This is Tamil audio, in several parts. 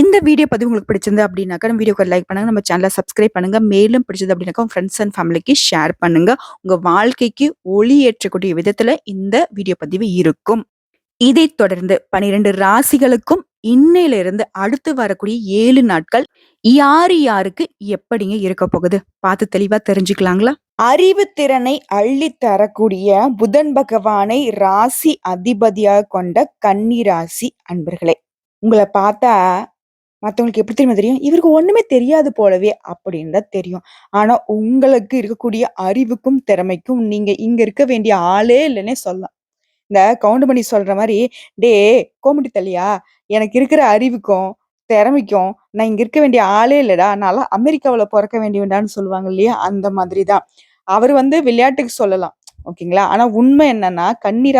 இந்த வீடியோ பதிவு உங்களுக்கு பிடிச்சிருந்து அப்படின்னாக்கா, நம்ம வீடியோக்கு லைக் பண்ணுங்க. நம்ம சேனலை சப்ஸ்கிரைப் பண்ணுங்க. மேலும் பிடிச்சது அப்படின்னாக்கா, உங்க ஃப்ரெண்ட்ஸ் அண்ட் ஃபேமிலிக்கு ஷேர் பண்ணுங்க. உங்க வாழ்க்கைக்கு ஒளி ஏற்றக்கூடிய விதத்துல இந்த வீடியோ பதிவு இருக்கும். இதை தொடர்ந்து 12 ராசிகளுக்கும் இன்னையிலிருந்து அடுத்து வரக்கூடிய ஏழு நாட்கள் யாரு யாருக்கு எப்படிங்க இருக்க போகுது? பார்த்து தெளிவா தெரிஞ்சுக்கலாங்களா? அறிவு திறனை அள்ளி தரக்கூடிய புதன் பகவானை ராசி அதிபதியாக கொண்ட கன்னி ராசி அன்பர்களே. உங்களை பார்த்தா மற்றவங்களுக்கு எப்படி தெரியுமா தெரியும்? இவருக்கு ஒன்றுமே தெரியாது போலவே அப்படின்னு தான் தெரியும். ஆனால் உங்களுக்கு இருக்கக்கூடிய அறிவுக்கும், திறமைக்கும் நீங்கள் இங்கே இருக்க வேண்டிய ஆளே இல்லைன்னே சொல்லலாம். இந்த கவுண்டமணி சொல்ற மாதிரி டே கோமுட்டி தள்ளியா, எனக்கு இருக்கிற அறிவுக்கும், திறமைக்கும் நான் இங்கே இருக்க வேண்டிய ஆளே இல்லைடா நான்லாம் அமெரிக்காவில் பிறக்க வேண்டியவன்டான்னு" சொல்லுவாங்க இல்லையா? அந்த மாதிரி தான். அவர் வந்து விளையாட்டுக்கு சொல்லலாம். ஓகேங்களா? ஆனால் உண்மை என்னன்னா, கன்னி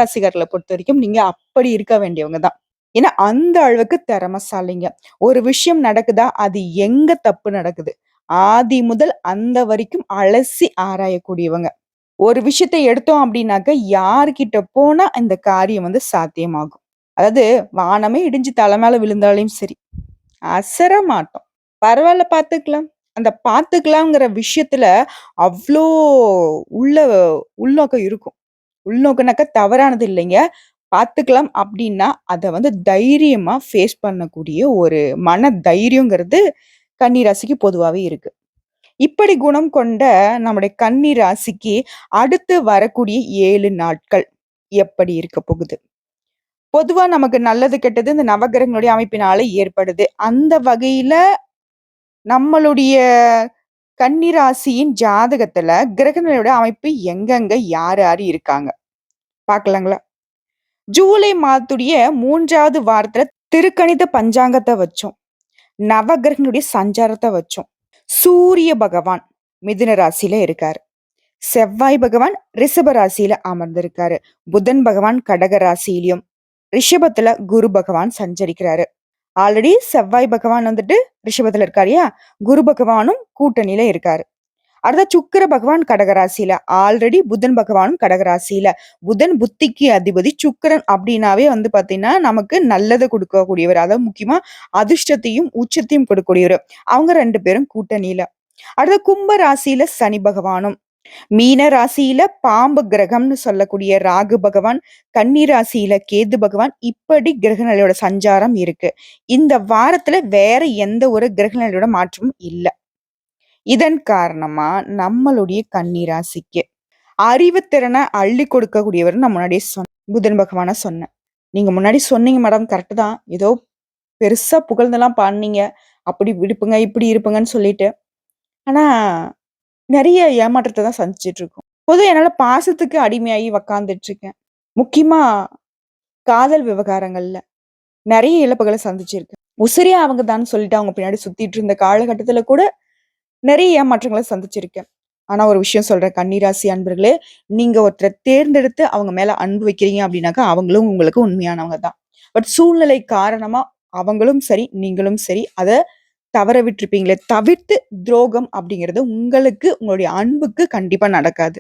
பொறுத்த வரைக்கும் நீங்கள் அப்படி இருக்க வேண்டியவங்க தான். ஏன்னா அந்த அளவுக்கு திறமசாலிங்க ஒரு விஷயம் நடக்குதா, அது எங்க தப்பு நடக்குது? ஆதி முதல் அந்த வரைக்கும் அலசி ஆராயக்கூடியவங்க. ஒரு விஷயத்த எடுத்தோம் அப்படின்னாக்க, யார்கிட்ட போனா இந்த காரியம் வந்து சாத்தியமாகும்? அதாவது வானமே இடிஞ்சு தலை மேல விழுந்தாலையும் சரி, அசர மாட்டோம். பரவாயில்ல பார்த்துக்கலாம். அந்த பார்த்துக்கலாங்கிற விஷயத்துல அவ்வளோ உள்ள உள்நோக்கம் இருக்கும். உள்நோக்கம்னாக்கா தவறானது இல்லைங்க. பார்த்துக்கலாம் அப்படின்னா, அதை வந்து தைரியமாக ஃபேஸ் பண்ணக்கூடிய ஒரு மன தைரியங்கிறது கன்னி ராசிக்கு பொதுவாவே இருக்கு. இப்படி குணம் கொண்ட நம்முடைய கன்னி ராசிக்கு அடுத்து வரக்கூடிய ஏழு நாட்கள் எப்படி இருக்க போகுது? பொதுவா நமக்கு நல்லது, கெட்டது இந்த நவகிரகங்களுடைய அமைப்பினால ஏற்படுது. அந்த வகையில நம்மளுடைய கன்னிராசியின் ஜாதகத்தில் ஜாதகத்துல கிரகங்களோட அமைப்பு எங்கெங்க, யார் யார் இருக்காங்க? பார்க்கலாங்களா? ஜூலை மாதத்துடைய மூன்றாவது வாரத்துல திருக்கணித பஞ்சாங்கத்தை வச்சோம். நவகிரகங்களுடைய சஞ்சாரத்தை வச்சோம். சூரிய பகவான் மிதுன ராசியில இருக்காரு. செவ்வாய் பகவான் ரிஷப ராசியில அமர்ந்திருக்காரு. புதன் பகவான் கடக ராசியிலையும் ரிஷபத்துல குரு பகவான் சஞ்சரிக்கிறாரு. ஆல்ரெடி செவ்வாய் பகவான் வந்துட்டு ரிஷபத்துல இருக்காருயா, குரு பகவானும் கூட்டணியில இருக்காரு. அடுத்த சுக்கிர பகவான் கடகராசியில ஆல்ரெடி புதன் பகவானும் கடகராசியில புதன் புத்திக்கு அதிபதி, சுக்கிரன் அப்படின்னாவே வந்து பாத்தீங்கன்னா நமக்கு நல்லதை கொடுக்கக்கூடியவர் அதாவது முக்கியமா அதிர்ஷ்டத்தையும், உச்சத்தையும் கொடுக்கக்கூடியவர். அவங்க ரெண்டு பேரும் கூட்டணியில. அடுத்த கும்ப ராசியில சனி பகவானும், மீன ராசியில பாம்பு கிரகம்னு சொல்லக்கூடிய ராகு பகவான், கன்னி ராசியில கேது பகவான் இப்படி கிரகநிலையோட சஞ்சாரம் இருக்கு. இந்த வாரத்துல வேற எந்த ஒரு கிரகநிலையோட மாற்றமும் இல்லை இதன் காரணமா நம்மளுடைய கன்னிராசிக்கு ராசிக்கு அறிவுத்திறன அள்ளி கொடுக்கக்கூடியவர் நான் முன்னாடியே சொன்னேன். புதன் பகவான சொன்னேன். நீங்க முன்னாடி சொன்னீங்க மேடம் கரெக்ட் தான். ஏதோ பெருசா புகழ்ந்தெல்லாம் பண்ணீங்க அப்படி இருப்புங்க, இப்படி இருப்புங்கன்னு சொல்லிட்டு. ஆனா நிறைய ஏமாற்றத்தை தான் சந்திச்சுட்டு இருக்கோம். பொதுவா என்னால பாசத்துக்கு அடிமையாகி உக்காந்துட்டு இருக்கேன். முக்கியமா காதல் விவகாரங்கள்ல நிறைய இழப்புகளை சந்திச்சிருக்கேன். உசிரியா அவங்க தான் சொல்லிட்டு அவங்க பின்னாடி சுத்திட்டு இருந்த காலகட்டத்துல கூட நிறைய ஏமாற்றங்களை சந்திச்சிருக்கேன். ஆனா ஒரு விஷயம் சொல்றேன் கன்னிராசி அன்பர்களே, நீங்க ஒருத்தரை தேர்ந்தெடுத்து அவங்க மேல அன்பு வைக்கிறீங்க அப்படின்னாக்கா, அவங்களும் உங்களுக்கு உண்மையானவங்க தான். பட் சூழ்நிலை காரணமா அவங்களும் சரி, நீங்களும் சரி அதை தவற விட்டுருப்பீங்களே தவிர்த்து துரோகம் அப்படிங்கிறது உங்களுக்கு உங்களுடைய அன்புக்கு கண்டிப்பா நடக்காது.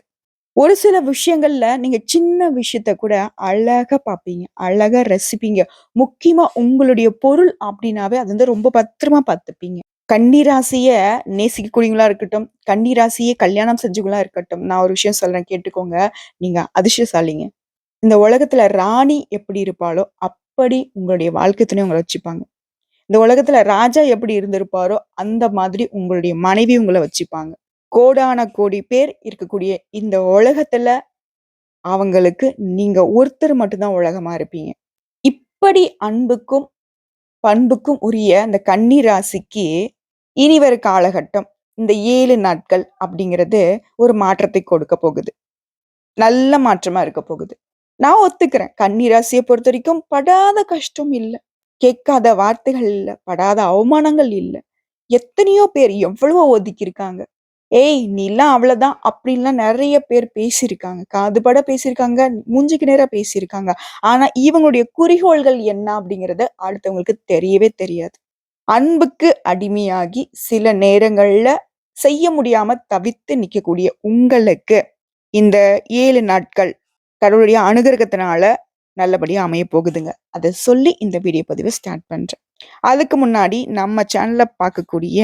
ஒரு சில விஷயங்கள்ல நீங்க சின்ன விஷயத்த கூட அழகா பார்ப்பீங்க. அழகா ரசிப்பீங்க. முக்கியமா உங்களுடைய பொருள் அப்படின்னாவே அது வந்து ரொம்ப பத்திரமா பார்த்துப்பீங்க. கன்னிராசியை நேசிக்கக்கூடியவங்களா இருக்கட்டும், கன்னிராசியை கல்யாணம் செஞ்சவங்களா இருக்கட்டும், நான் ஒரு விஷயம் சொல்றேன் கேட்டுக்கோங்க. நீங்க அதிர்ஷ்டசாலிங்க. இந்த உலகத்துல ராணி எப்படி இருப்பாளோ, அப்படி உங்களுடைய வாழ்க்கை துணை உங்களை வச்சுப்பாங்க. இந்த உலகத்துல ராஜா எப்படி இருந்திருப்பாரோ, அந்த மாதிரி உங்களுடைய மனைவி உங்களை வச்சுப்பாங்க. கோடான கோடி பேர் இருக்கக்கூடிய இந்த உலகத்துல, அவங்களுக்கு நீங்க ஒருத்தர் மட்டும் தான் உலகமா இருப்பீங்க. இப்படி அன்புக்கும், பண்புக்கும் உரிய அந்த கன்னி ராசிக்கு இனி காலகட்டம், இந்த ஏழு நாட்கள் அப்படிங்கிறது ஒரு மாற்றத்தை கொடுக்க போகுது. நல்ல மாற்றமா இருக்க போகுது. நான் ஒத்துக்கிறேன். கன்னி பொறுத்த வரைக்கும் படாத கஷ்டம் இல்லை கேட்காத வார்த்தைகள் இல்லை படாத அவமானங்கள் இல்லை எத்தனையோ பேர் எவ்வளவோ ஒதுக்கியிருக்காங்க. "ஏய் நீலாம் அவ்வளதான்" அப்படின்லாம் நிறைய பேர் பேசியிருக்காங்க. காதுபட பேசியிருக்காங்க. மூஞ்சிக்கு நேராக பேசியிருக்காங்க. ஆனா இவங்களுடைய குறிக்கோள்கள் என்ன அப்படிங்கிறது அடுத்தவங்களுக்கு தெரியவே தெரியாது. அன்புக்கு அடிமையாகி சில நேரங்கள்ல செய்ய முடியாம தவித்து நிக்கக்கூடிய உங்களுக்கு, இந்த ஏழு நாட்கள் கடவுளுடைய அனுகிரகத்தினால நல்லபடியாக அமைய போகுதுங்க. அதை சொல்லி இந்த வீடியோ பதிவை ஸ்டார்ட் பண்றேன். அதுக்கு முன்னாடி நம்ம சேனல்ல பார்க்கக்கூடிய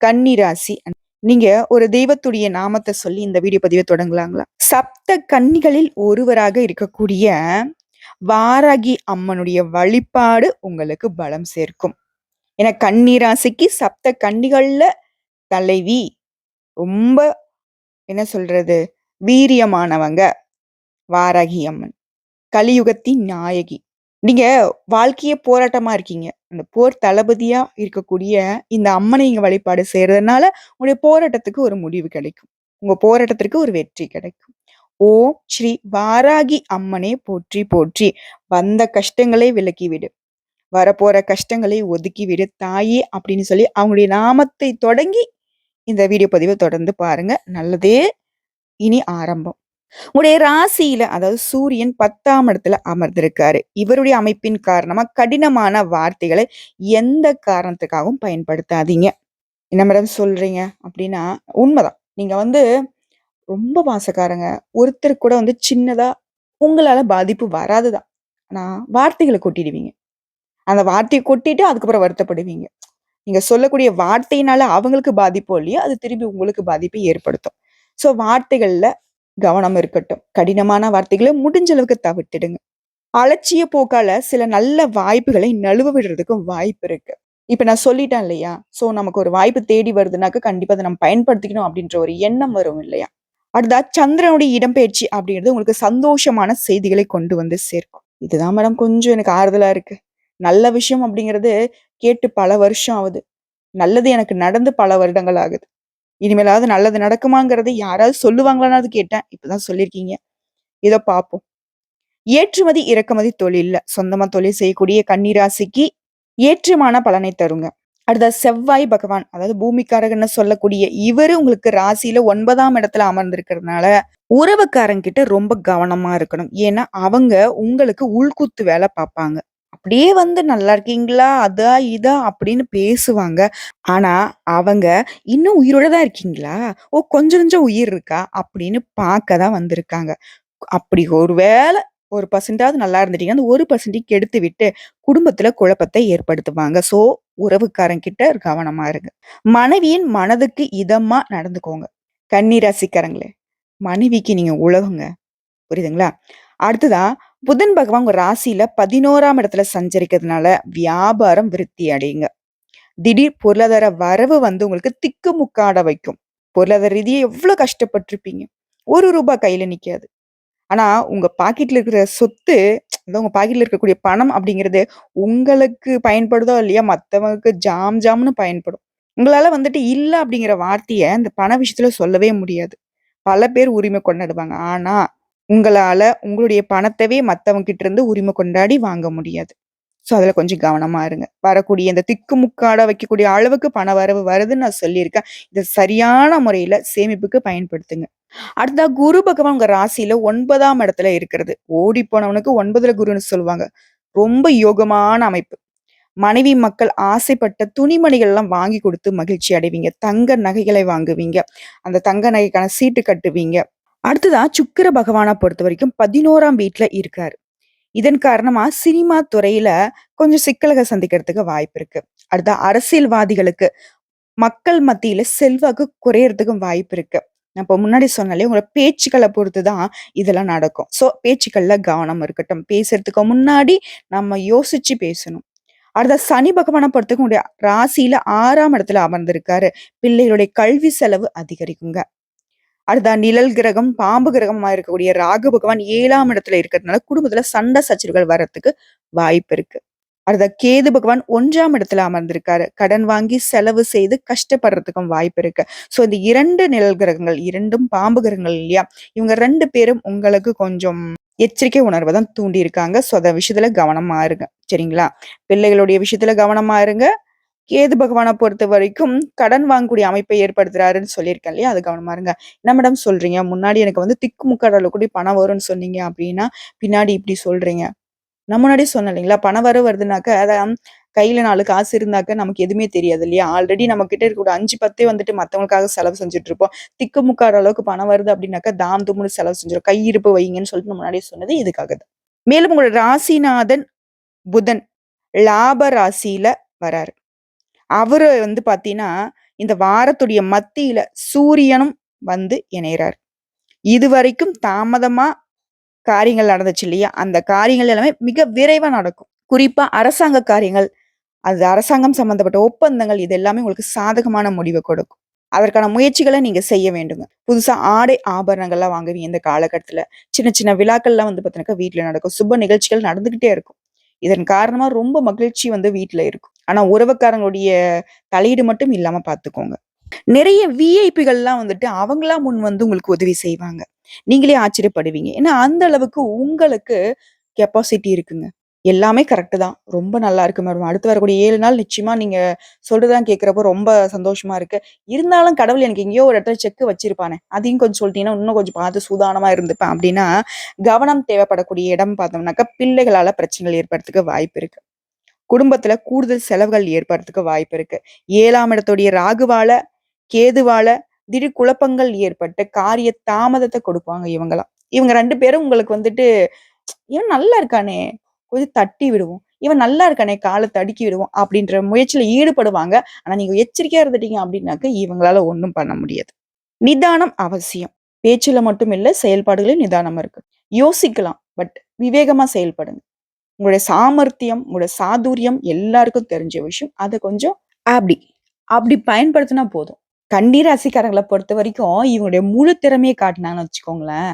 கன்னிராசி அண்ட் நீங்க ஒரு தெய்வத்துடைய நாமத்தை சொல்லி இந்த வீடியோ பதிவை தொடங்கலாங்களா? சப்த கன்னிகளில் ஒருவராக இருக்கக்கூடிய வாராகி அம்மனுடைய வழிபாடு உங்களுக்கு பலம் சேர்க்கும். ஏன்னா கன்னி ராசிக்கு சப்த கன்னிகள்ல தலைவி. ரொம்ப என்ன சொல்றது? வீரியமானவங்க. வாராகி அம்மன். கலியுகத்தின் நாயகி. நீங்க வாழ்க்கையே போராட்டமா இருக்கீங்க. அந்த போர் தளபதியா இருக்கக்கூடிய இந்த அம்மனை நீங்க வழிபாடு செய்றதுனால, உங்களுடைய போராட்டத்துக்கு ஒரு முடிவு கிடைக்கும். உங்க போராட்டத்திற்கு ஒரு வெற்றி கிடைக்கும். ஓம் ஸ்ரீ வாராகி அம்மனே போற்றி போற்றி. வந்த கஷ்டங்களை விலக்கிவிடு. வரப்போற கஷ்டங்களை ஒதுக்கிவிடு தாயே அப்படின்னு சொல்லி அவங்களுடைய நாமத்தை தொடங்கி இந்த வீடியோ பதிவ தொடர்ந்து பாருங்க. நல்லதே இனி ஆரம்பம். உங்களுடைய ராசியில அதாவது சூரியன் 10ஆம் இடத்துல அமர்ந்திருக்காரு. இவருடைய அமைப்பின் காரணமா கடினமான வார்த்தைகளை எந்த காரணத்துக்காகவும் பயன்படுத்தாதீங்க. என்ன மேடம் சொல்றீங்க? அப்படின்னா உண்மைதான் நீங்க வந்து ரொம்ப பாசக்காரங்க. ஒருத்தர் கூட வந்து சின்னதா உங்களால பாதிப்பு வராதுதான் ஆனா வார்த்தைகளை கொட்டிடுவீங்க. அந்த வார்த்தையை கொட்டிட்டு அதுக்கப்புறம் வருத்தப்படுவீங்க. நீங்க சொல்லக்கூடிய வார்த்தையினால அவங்களுக்கு பாதிப்போ இல்லையோ, அது திரும்பி உங்களுக்கு பாதிப்பை ஏற்படுத்தும். ஸோ வார்த்தைகள்ல கவனம் இருக்கட்டும். கடினமான வார்த்தைகளை முடிஞ்ச அளவுக்கு தவிர்த்திடுங்க. அலட்சிய போக்கால சில நல்ல வாய்ப்புகளை நழுவ விடுறதுக்கும் வாய்ப்பு இருக்கு. இப்ப நான் சொல்லிட்டேன் இல்லையா? ஸோ நமக்கு ஒரு வாய்ப்பு தேடி வருதுனாக்க கண்டிப்பா அதை நம்ம பயன்படுத்திக்கணும் அப்படின்ற ஒரு எண்ணம் வரும் இல்லையா? அடுத்தா சந்திரனுடைய இடம்பெயர்ச்சி அப்படிங்கிறது உங்களுக்கு சந்தோஷமான செய்திகளை கொண்டு வந்து சேர்க்கும். இதுதான் மேடம் கொஞ்சம் எனக்கு ஆறுதலா இருக்கு. நல்ல விஷயம் அப்படிங்கிறது கேட்டு பல வருஷம் ஆகுது நல்லது எனக்கு நடந்து பல வருடங்கள் ஆகுது. இனிமேலாவது நல்லது நடக்குமாங்கிறத யாராவது சொல்லுவாங்களான்னு கேட்டேன். இப்பதான் சொல்லியிருக்கீங்க. ஏதோ பார்ப்போம். ஏற்றுமதி, இறக்குமதி தொழில்ல சொந்தமா தொழில் செய்யக்கூடிய கன்னிராசிக்கு ஏற்றமான பலனை தருங்க. அடுத்த செவ்வாய் பகவான் அதாவது பூமிக்காரகன்னு சொல்லக்கூடிய இவரு உங்களுக்கு ராசியில ஒன்பதாம் இடத்துல அமர்ந்திருக்கிறதுனால, உறவுக்காரங்கிட்ட ரொம்ப கவனமா இருக்கணும். ஏன்னா அவங்க உங்களுக்கு உள்குத்து வேலை பார்ப்பாங்க. அப்படியே வந்து "நல்லா இருக்கீங்களா? அதா, இதா" அப்படின்னு பேசுவாங்க. ஆனா அவங்க "இன்னும் உயிரோட தான் இருக்கீங்களா? ஓ கொஞ்சம் கொஞ்சம் உயிர் இருக்கா?" அப்படின்னு பார்க்க தான் வந்திருக்காங்க. அப்படி ஒரு வேள 1% நல்லா இருந்துட்டீங்கன்னா, அந்த 1% கெடுத்து விட்டு குடும்பத்துல குழப்பத்தை ஏற்படுத்துவாங்க. ஸோ உறவுக்காரங்கிட்ட கவனமா இருங்க. மனைவியின் மனதுக்கு இதமா நடந்துக்கோங்க. கன்னி ராசிக்காரங்களே, மனைவிக்கு நீங்க உழகுங்க புரியுதுங்களா? அடுத்ததா புதன் பகவான் உங்க ராசியில 11ஆம் இடத்துல சஞ்சரிக்கிறதுனால வியாபாரம் விருத்தி அடையுங்க. திடீர் பொருளாதார வரவு வந்து உங்களுக்கு திக்கு முக்காட வைக்கும். பொருளாதார ரீதியை எவ்வளோ கஷ்டப்பட்டுருப்பீங்க. ரூ. 1 கையில நிக்காது. ஆனா உங்க பாக்கெட்ல இருக்கிற சொத்து, அதாவது உங்க பாக்கெட்ல இருக்கக்கூடிய பணம் அப்படிங்கிறது உங்களுக்கு பயன்படுதோ இல்லையா மத்தவங்களுக்கு ஜாம் ஜாம்னு பயன்படும். உங்களால வந்துட்டு இல்ல அப்படிங்கிற வார்த்தைய இந்த பண விஷயத்துல சொல்லவே முடியாது. பல பேர் உரிமை கொண்டாடுவாங்க. ஆனா உங்களால் உங்களுடைய பணத்தவே மற்றவங்கிட்ட இருந்து உரிமை கொண்டாடி வாங்க முடியாது. ஸோ அதில் கொஞ்சம் கவனமாக இருங்க. வரக்கூடிய இந்த திக்கு முக்காட வைக்கக்கூடிய அளவுக்கு பண வரவு வருதுன்னு நான் சொல்லியிருக்கேன். இதை சரியான முறையில் சேமிப்புக்கு பயன்படுத்துங்க. அடுத்தா குரு பகவான் உங்கள் ராசியில் ஒன்பதாம் இடத்துல இருக்கிறது. ஓடி போனவனுக்கு ஒன்பதுல குருன்னு சொல்லுவாங்க. ரொம்ப யோகமான அமைப்பு. மனைவி மக்கள் ஆசைப்பட்ட துணிமணிகள்லாம் வாங்கி கொடுத்து மகிழ்ச்சி அடைவீங்க. தங்க நகைகளை வாங்குவீங்க. அந்த தங்க நகைக்கான சீட்டு கட்டுவீங்க. அடுத்ததா சுக்கிர பகவான பொறுத்தவரைக்கும் 11ஆம் வீட்ல இருக்காரு. இதன் காரணமா சினிமா துறையில கொஞ்சம் சிக்கலக சந்திக்கிறதுக்கு வாய்ப்பு இருக்கு. அடுத்த அரசியல்வாதிகளுக்கு மக்கள் மத்தியில செல்வாக்கு குறையறதுக்கும் வாய்ப்பு இருக்கு. நான் இப்போ முன்னாடி சொன்னாலே உங்களோட பேச்சுக்களை பொறுத்து தான் இதெல்லாம் நடக்கும். ஸோ பேச்சுக்கள்ல கவனம் இருக்கட்டும். பேசுறதுக்கு முன்னாடி நம்ம யோசிச்சு பேசணும். அடுத்த சனி பகவானை பொறுத்தவரைக்கும் உங்களுடைய ராசியில ஆறாம் இடத்துல அமர்ந்திருக்காரு. பிள்ளைகளுடைய கல்வி செலவு அதிகரிக்குங்க. அடுத்தா நிழல் கிரகம், பாம்பு கிரகமா இருக்கக்கூடிய ராகு பகவான் ஏழாம் இடத்துல இருக்கிறதுனால குடும்பத்துல சண்டை சச்சரவுகள் வர்றதுக்கு வாய்ப்பு இருக்கு. அடுத்த கேது பகவான் ஒன்றாம் இடத்துல அமர்ந்திருக்காரு. கடன் வாங்கி செலவு செய்து கஷ்டப்படுறதுக்கும் வாய்ப்பு இருக்கு. ஸோ இந்த இரண்டு நிழல் கிரகங்கள் இரண்டும் பாம்பு கிரகங்கள் இல்லையா? இவங்க ரெண்டு பேரும் உங்களுக்கு கொஞ்சம் எச்சரிக்கை உணர்வை தான் தூண்டியிருக்காங்க. ஸோ அந்த விஷயத்துல கவனமா இருங்க. சரிங்களா? பிள்ளைகளுடைய விஷயத்துல கவனமா இருங்க. கேது பகவானை பொறுத்த வரைக்கும் கடன் வாங்கக்கூடிய அமைப்பை ஏற்படுத்துறாருன்னு சொல்லியிருக்கேன் இல்லையா? அது கவனமா இருங்க. என்ன மேடம் சொல்றீங்க? முன்னாடி எனக்கு வந்து திக்கு முக்கடல அளவுக்கு பணம் வரும்னு சொன்னீங்க அப்படின்னா, பின்னாடி இப்படி சொல்றீங்க. நான் முன்னாடியே சொன்னேன் இல்லைங்களா? பணம் வர வருதுனாக்க, அதான் கையில நாலு காசு இருந்தாக்க நமக்கு எதுவுமே தெரியாது இல்லையா? ஆல்ரெடி நம்ம கிட்ட இருக்கக்கூடிய 5, 10 வந்துட்டு மத்தவங்களுக்காக செலவு செஞ்சுட்டு இருப்போம். திக்குமுக்காட அளவுக்கு பணம் வருது அப்படின்னாக்கா, தாம் தும்னு செலவு செஞ்சிடும் கையிருப்பு வைங்கன்னு சொல்லிட்டு முன்னாடி முன்னாடியே சொன்னது இதுக்காக தான். மேலும் உங்களோட ராசிநாதன் புதன் லாப ராசியில வராரு. அவரு வந்து பார்த்தீங்கன்னா, இந்த வாரத்துடைய மத்தியில சூரியனும் வந்து இணையறாரு. இதுவரைக்கும் தாமதமா காரியங்கள் நடந்துச்சு இல்லையா? அந்த காரியங்கள் எல்லாமே மிக விரைவா நடக்கும். குறிப்பா அரசாங்க காரியங்கள், அது அரசாங்கம் சம்பந்தப்பட்ட ஒப்பந்தங்கள் இது எல்லாமே உங்களுக்கு சாதகமான முடிவை கொடுக்கும். அதற்கான முயற்சிகளை நீங்க செய்ய வேண்டுங்க. புதுசா ஆடை, ஆபரணங்கள்லாம் வாங்குவீங்க இந்த காலகட்டத்துல. சின்ன சின்ன விழாக்கள்லாம் வந்து பார்த்தீங்கன்னாக்கா வீட்டுல நடக்கும். சுப நிகழ்ச்சிகள் நடந்துகிட்டே இருக்கும். இதன் காரணமா ரொம்ப மகிழ்ச்சி வந்து வீட்ல இருக்கும். ஆனா உறவுக்காரங்களுடைய தலையீடு மட்டும் இல்லாம பார்த்துக்கோங்க. நிறைய விஐபிகள்லாம் வந்துட்டு அவங்களா முன் வந்து உங்களுக்கு உதவி செய்வாங்க. நீங்களே ஆச்சரியப்படுவீங்க. ஏன்னா அந்த அளவுக்கு உங்களுக்கு கெப்பாசிட்டி இருக்குங்க. எல்லாமே கரெக்டு தான். ரொம்ப நல்லா இருக்கு மேடம். அடுத்து வரக்கூடிய ஏழு நாள் நிச்சயமா நீங்க சொல்றதான் கேட்குறப்போ ரொம்ப சந்தோஷமா இருக்கு. இருந்தாலும் கடவுள் எனக்கு எங்கேயோ ஒரு இடத்துல செக் வச்சிருப்பானே. அதையும் கொஞ்சம் சொல்லிட்டீங்கன்னா, இன்னும் கொஞ்சம் பார்த்து சூதானமா இருந்துப்பேன் அப்படின்னா, கவனம் தேவைப்படக்கூடிய இடம் பார்த்தோம்னாக்கா, பிள்ளைகளால பிரச்சனைகள் ஏற்படுறதுக்கு வாய்ப்பு இருக்கு. குடும்பத்துல கூடுதல் செலவுகள் ஏற்படுறதுக்கு வாய்ப்பு இருக்கு. ஏழாம் இடத்துடைய ராகுவால, கேதுவால திடீர் குழப்பங்கள் ஏற்பட்டு காரிய தாமதத்தை கொடுப்பாங்க இவங்கலாம். இவங்க ரெண்டு பேரும் உங்களுக்கு வந்துட்டு, "இவன் நல்லா இருக்கானே! கொஞ்சம் தட்டி விடுவோம். இவன் நல்லா இருக்கானே! காலை தடுக்கி விடுவோம்." அப்படின்ற முயற்சியில ஈடுபடுவாங்க. ஆனா நீங்க எச்சரிக்கையா இருந்துட்டீங்க அப்படின்னாக்க, இவங்களால ஒன்றும் பண்ண முடியாது. நிதானம் அவசியம். பேச்சுல மட்டும் இல்ல, செயல்பாடுகளிலும் நிதானம் இருக்கு. யோசிக்கலாம். பட் விவேகமா செயல்படுங்க. உங்களுடைய சாமர்த்தியம், உங்களுடைய சாதுரியம் எல்லாருக்கும் தெரிஞ்ச விஷயம். அதை கொஞ்சம் அப்படி அப்படி பயன்படுத்தினா போதும். கண்டி ராசிக்காரங்களை பொறுத்த வரைக்கும் இவங்களுடைய முழு திறமையை காட்டினான்னு வச்சுக்கோங்களேன்,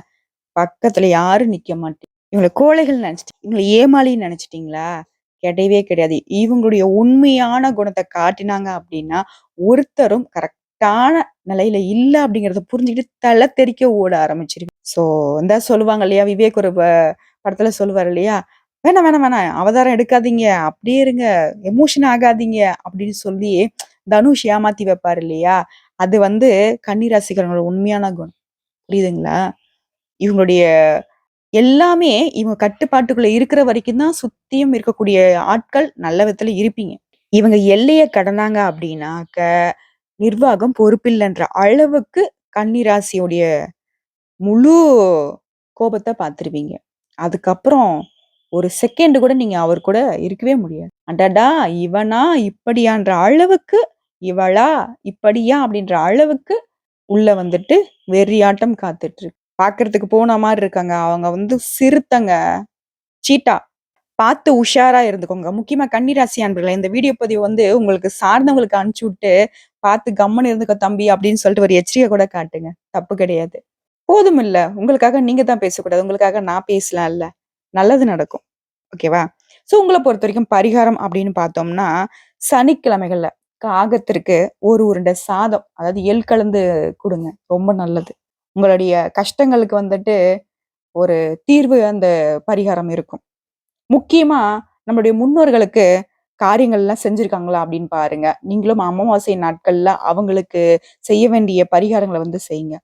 பக்கத்துல யாரும் நிக்க மாட்டேன் இவங்கள கோழைகள் நினைச்சிட்டு இவங்கள ஏமாளின்னு நினைச்சிட்டீங்களா கிடையவே கிடையாது. இவங்களுடைய உண்மையான குணத்தை காட்டினாங்க அப்படின்னா, ஒருத்தரும் கரெக்டான நிலையில இல்ல அப்படிங்கிறத புரிஞ்சுக்கிட்டு தலை தெறிக்க ஓட ஆரம்பிச்சிருக்கு ஸோ இந்த சொல்லுவாங்க இல்லையா? விவேக் ஒரு படத்துல சொல்லுவார் இல்லையா? "வேணாம், வேணாம், வேணாம். அவதாரம் எடுக்காதீங்க. அப்படியே இருங்க. எமோஷன் ஆகாதீங்க." அப்படின்னு சொல்லி தனுஷ் ஏமாத்தி வைப்பார் இல்லையா? அது வந்து கன்னிராசிகளோட உண்மையான குணம். புரியுதுங்களா? இவங்களுடைய எல்லாமே இவங்க கட்டுப்பாட்டுக்குள்ள இருக்கிற வரைக்கும் தான் சுத்தியும் இருக்கக்கூடிய ஆட்கள் நல்ல விதத்துல இருப்பீங்க. இவங்க எல்லையை கடந்தாங்க அப்படின்னாக்க, நிர்வாகம் பொறுப்பில்லைன்ற அளவுக்கு கன்னிராசியுடைய முழு கோபத்தை பார்த்துருவீங்க. அதுக்கப்புறம் ஒரு செகண்ட் கூட நீங்க அவர் கூட இருக்கவே முடியாது. அடடா! இவனா? இப்படியான்ற அளவுக்கு, இவளா? இப்படியா? அப்படின்ற அளவுக்கு உள்ள வந்துட்டு வெறியாட்டம் காத்துட்டு இருக்கு. பார்க்கறதுக்கு போன மாதிரி இருக்காங்க. அவங்க வந்து சிறுத்தங்க சீட்டா. பார்த்து உஷாரா இருந்துக்கோங்க. முக்கியமா கன்னிராசி ராசி இந்த வீடியோ பதிவு வந்து உங்களுக்கு சார்ந்தவங்களுக்கு அனுப்பிச்சு விட்டு, "பார்த்து கம்மன் இருந்துக்க தம்பி" அப்படின்னு சொல்லிட்டு ஒரு எச்சரிக்கை கூட காட்டுங்க. தப்பு கிடையாது. போதுமில்ல. உங்களுக்காக நீங்க தான் பேசக்கூடாது. உங்களுக்காக நான் பேசலாம்ல. நல்லது நடக்கும். ஓகேவா? ஸோ உங்களை பொறுத்த வரைக்கும் பரிகாரம் அப்படின்னு பார்த்தோம்னா, சனிக்கிழமைகள்ல காகத்திற்கு ஒரு உருண்டை சாதம், அதாவது எள் கலந்து கொடுங்க ரொம்ப நல்லது. உங்களுடைய கஷ்டங்களுக்கு வந்துட்டு ஒரு தீர்வு அந்த பரிகாரம் இருக்கும். முக்கியமா நம்மளுடைய முன்னோர்களுக்கு காரியங்கள்லாம் செஞ்சுருக்காங்களா அப்படின்னு பாருங்க. நீங்களும் அமாவாசை நாட்கள்ல அவங்களுக்கு செய்ய வேண்டிய பரிகாரங்களை வந்து செய்யுங்க.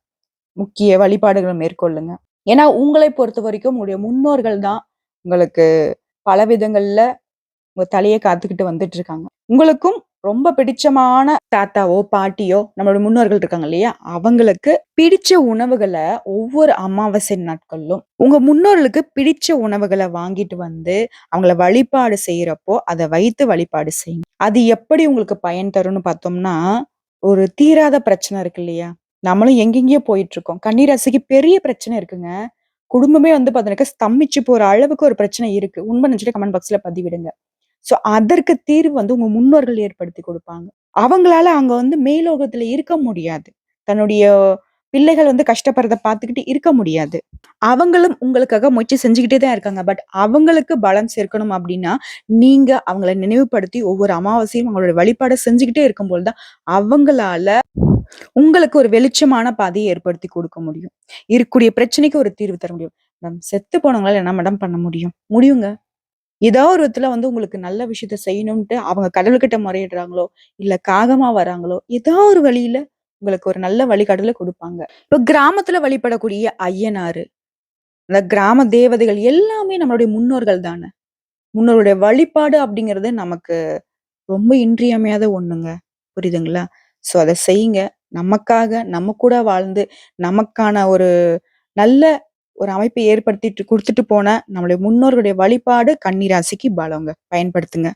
முக்கிய வழிபாடுகளை மேற்கொள்ளுங்க. ஏன்னா உங்களை பொறுத்த வரைக்கும் உங்களுடைய முன்னோர்கள் தான் உங்களுக்கு பல விதங்கள்ல உங்க தலையை காத்துக்கிட்டு வந்துட்டு இருக்காங்க. உங்களுக்கும் ரொம்ப பிடிச்சமான தாத்தாவோ, பாட்டியோ, நம்மளோட முன்னோர்கள் இருக்காங்க இல்லையா? அவங்களுக்கு பிடிச்ச உணவுகளை ஒவ்வொரு அமாவாசை நாட்களிலும் உங்க முன்னோர்களுக்கு பிடிச்ச உணவுகளை வாங்கிட்டு வந்து, அவங்கள வழிபாடு செய்யறப்போ அதை வைத்து வழிபாடு செய்யுங்க. அது எப்படி உங்களுக்கு பயன் தரும்னு பார்த்தோம்னா, ஒரு தீராத பிரச்சனை இருக்கு இல்லையா? நம்மளும் எங்கெங்கேயோ போயிட்டுருக்கோம். கண்ணீராசிக்கு பெரிய பிரச்சனை இருக்குங்க. குடும்பமே வந்து பார்த்தீங்கன்னா ஸ்தம்பிச்சு போற அளவுக்கு ஒரு பிரச்சனை இருக்கு. உண்மை நினைச்சுட்டு கமெண்ட் பாக்ஸ்ல பதிவிடுங்க. ஸோ அதற்கு தீர்வு வந்து உங்க முன்னோர்கள் ஏற்படுத்தி கொடுப்பாங்க அவங்களால அங்க வந்து மேலோகத்துல இருக்க முடியாது. தன்னுடைய பிள்ளைகள் வந்து கஷ்டப்படுறத பார்த்துக்கிட்டு இருக்க முடியாது. அவங்களும் உங்களுக்காக முயற்சி செஞ்சுக்கிட்டே தான் இருக்காங்க. பட் அவங்களுக்கு பலம் சேர்க்கணும் அப்படின்னா நீங்க அவங்கள நினைவுபடுத்தி ஒவ்வொரு அமாவாசையும் அவங்களோட வழிபாடை செஞ்சுக்கிட்டே இருக்கும்போது தான், அவங்களால உங்களுக்கு ஒரு வெளிச்சமான பாதையை ஏற்படுத்தி கொடுக்க முடியும். இருக்கக்கூடிய பிரச்சனைக்கு ஒரு தீர்வு தர முடியும். மேம் செத்து போனவங்களால என்ன மேடம் பண்ண முடியும்? முடியுங்க. ஏதோ ஒரு விதத்துல வந்து உங்களுக்கு நல்ல விஷயத்த செய்யணும்ன்ட்டு அவங்க கடவுள்கிட்ட முறையிடுறாங்களோ, இல்ல காகமா வராங்களோ, ஏதோ ஒரு வழியில உங்களுக்கு ஒரு நல்ல வழிகாட்டுதல குடுப்பாங்க. இப்ப கிராமத்துல வழிபடக்கூடிய ஐயனாரு, அந்த கிராம தேவதைகள் எல்லாமே நம்மளுடைய முன்னோர்கள் தானே முன்னோருடைய வழிபாடு அப்படிங்கிறது நமக்கு ரொம்ப இன்றியமையாத ஒண்ணுங்க. புரியுதுங்களா? சோ அத செய்யுங்க. நமக்காக, நம்ம கூட வாழ்ந்து, நமக்கான ஒரு நல்ல ஒரு அமைப்பை ஏற்படுத்திட்டு குடுத்துட்டு போன நம்மளுடைய முன்னோர்களுடைய வழிபாடு கன்னி ராசிக்கு பலங்க. பயன்படுத்துங்க.